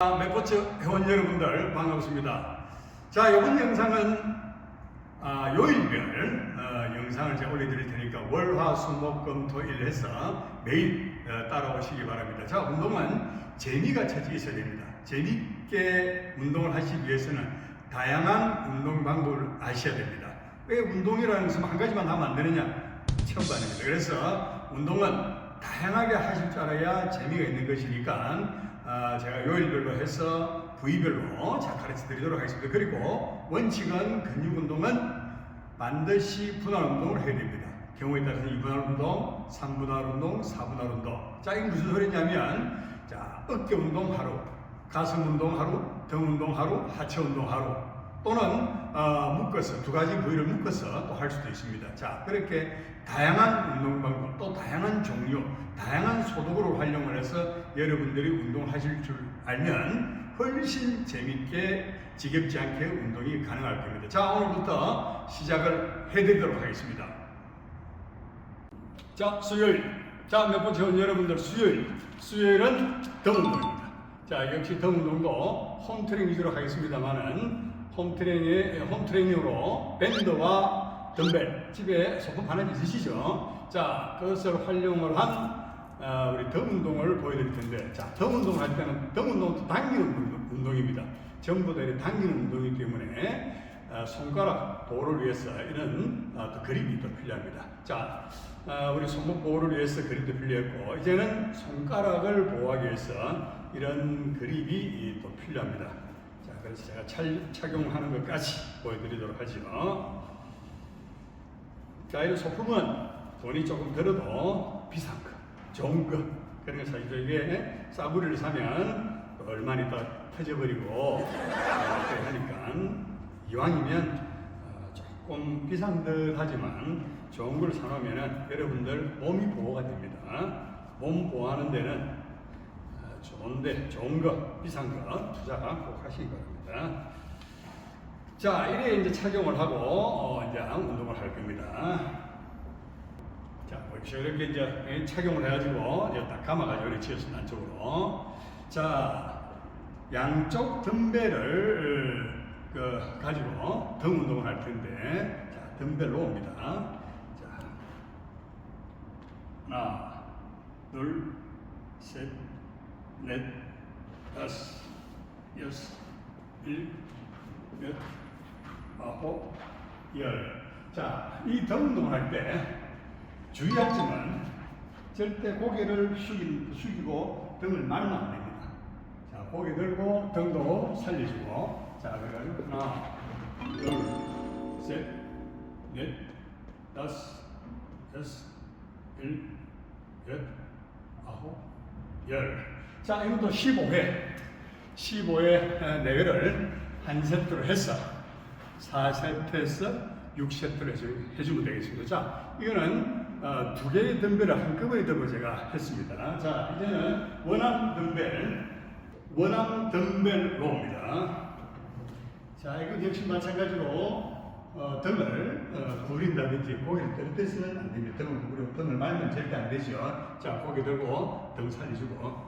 아, 맥코츠 회원 여러분들 반갑습니다. 자 이번 영상은 아, 요일별 어, 영상을 제가 올려드릴 테니까 월화수목금토일 해서 매일 어, 따라오시기 바랍니다. 자 운동은 재미가 첫째 있어야 됩니다. 재미있게 운동을 하시기 위해서는 다양한 운동 방법을 아셔야 됩니다. 왜 운동이라는 것은 한 가지만 하면 안 되느냐? 처음 반입니다. 그래서 운동은 다양하게 하실 줄 알아야 재미가 있는 것이니까 아, 제가 요일별로 해서 부위별로 자 가르쳐 드리도록 하겠습니다. 그리고 원칙은 근육 운동은 반드시 분할 운동을 해야 됩니다. 경우에 따라서 2분할 운동, 3분할 운동, 4분할 운동. 자, 이게 무슨 소리냐면 자, 어깨 운동 하루, 가슴 운동 하루, 등 운동 하루, 하체 운동 하루. 또는 어, 묶어서 두 가지 부위를 묶어서 또 할 수도 있습니다. 자 그렇게 다양한 운동 방법 또 다양한 종류 다양한 소독으로 활용을 해서 여러분들이 운동하실 줄 알면 훨씬 재밌게 지겹지 않게 운동이 가능할 겁니다. 자 오늘부터 시작을 해드리도록 하겠습니다. 자 수요일 자몇 번째 온 여러분들 수요일 수요일은 등 운동입니다. 자 역시 등 운동도 홈트레이닝 위주로 하겠습니다만은 홈트레이닝 홈트레이닝으로 밴드와 덤벨 집에 소품 하나 있으시죠? 자 그것을 활용을 한 어, 우리 등 운동을 보여드릴 텐데 자등 운동을 할 때는 등 운동도 당기는 운동- 운동입니다. 전부 다 당기는 운동이기 때문에 어, 손가락 보호를 위해서 이런 어, 또 그립이 또 필요합니다. 자, 어, 우리 손목 보호를 위해서 그립도 필요했고 이제는 손가락을 보호하기 위해서 이런 그립이 또 필요합니다. 자, 그래서 제가 찰, 착용하는 것까지 보여드리도록 하죠. 자, 이 소품은 돈이 조금 들어도 비싼 거, 좋은 거. 그러니까 사실 이게 싸구리를 사면 얼마나 있다 터져버리고 이렇게 하니까 이왕이면 어, 조금 비싼 듯 하지만 좋은 걸 사놓으면 여러분들 몸이 보호가 됩니다. 몸 보호하는 데는 어, 좋은데 좋은 거 비싼 거 투자 꼭 하시기 바랍니다. 자, 이래 이제 착용을 하고 어, 이제 운동을 할 겁니다. 자, 보십시오. 이렇게 이제 착용을 해가지고 이제 딱 감아가지고 이렇게 치었습니다. 안쪽으로. 자, 양쪽 덤벨을 그 가지고 등 운동을 할 텐데, 자, 덤벨 놓습니다. 자, 하나, 둘, 셋, 넷, 다섯, 여섯, 일, 몇, 아홉, 열. 자, 이등 운동을 할 때 주의할 점은 절대 고개를 숙이, 숙이고 등을 말면 안 됩니다. 자, 고개 들고 등도 살려주고. 자, 그래가지고 하나, 둘, 셋, 넷, 다섯, 여섯, 일, 여 아홉, 열. 자, 이것도 15회. 15회 4회를 한 세트로 해서 4세트에서 6세트를 해주면 되겠습니다. 자, 이거는 어, 두 개의 덤벨을 한꺼번에 들고 제가 했습니다. 자, 이제는 원암 덤벨, 원암 덤벨 로입니다. 자, 이거 역시 마찬가지로 어, 등을 어, 구부린다든지 고개를 떨어뜨리면 안 됩니다. 등을 구부리고 등을 말면 절대 안 되죠. 자, 고개 들고 등 살려주고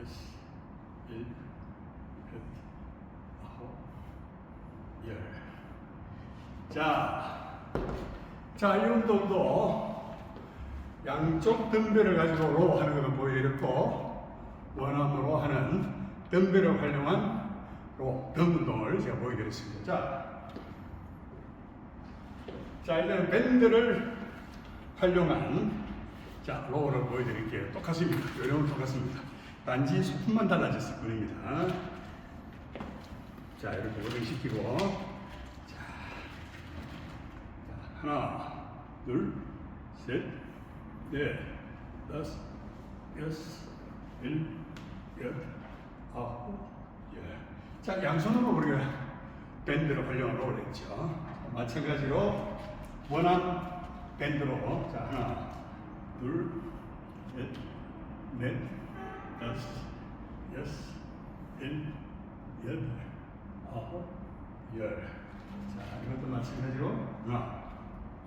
여섯, 일곱, 아홉, 열. 자, 자, 이 운동도 양쪽 덤벨을 가지고 로 하는 것을 보여드렸고, 원암으로 하는 덤벨을 활용한 로, 등 운동을 제가 보여드렸습니다. 자, 자, 이제는 밴드를 활용한 자, 로우를 보여드릴게요. 똑같습니다. 요령은 똑같습니다. 단지 소품만 달라졌을 뿐입니다. 자, 이렇게 고정시키고 자, 자, 하나, 둘, 셋, 넷, 다섯, 여섯, 일, 여덟, 아홉, 예. 자, 양손으로 우리가 밴드를 활용하라고 그랬죠. 마찬가지로 원한 밴드로 자 하나, 둘, 셋, 넷, 다섯, 여섯, 일, 여덟, 아홉, 열. 자, 이것도 마찬가지로 하나,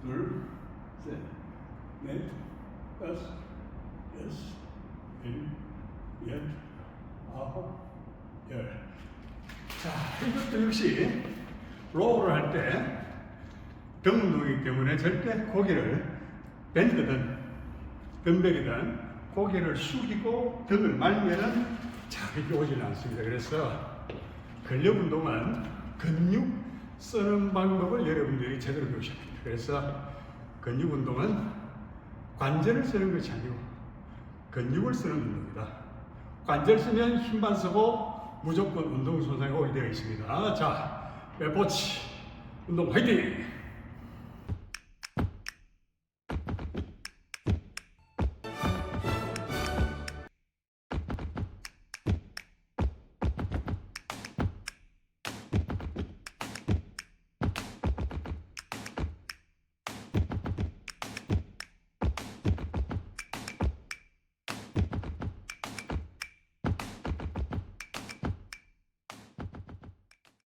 둘, 셋, 넷, 다섯, 여섯, 일, 열, 아홉, 열. 자, 이것도 역시 로우를 할 때 등 운동이기 때문에 절대 고개를 밴드든 덤벨이든 고개를 숙이고 등을 말면은 자극이 오지는 않습니다. 그래서 근력 운동은 근육 쓰는 방법을 여러분들이 제대로 배우셔야 됩니다. 그래서 근육 운동은 관절을 쓰는 것이 아니고 근육을 쓰는 운동이다. 관절 쓰면 힘만 쓰고 무조건 운동 손상이 오게 되어 있습니다. 자, 웨포치 운동 화이팅!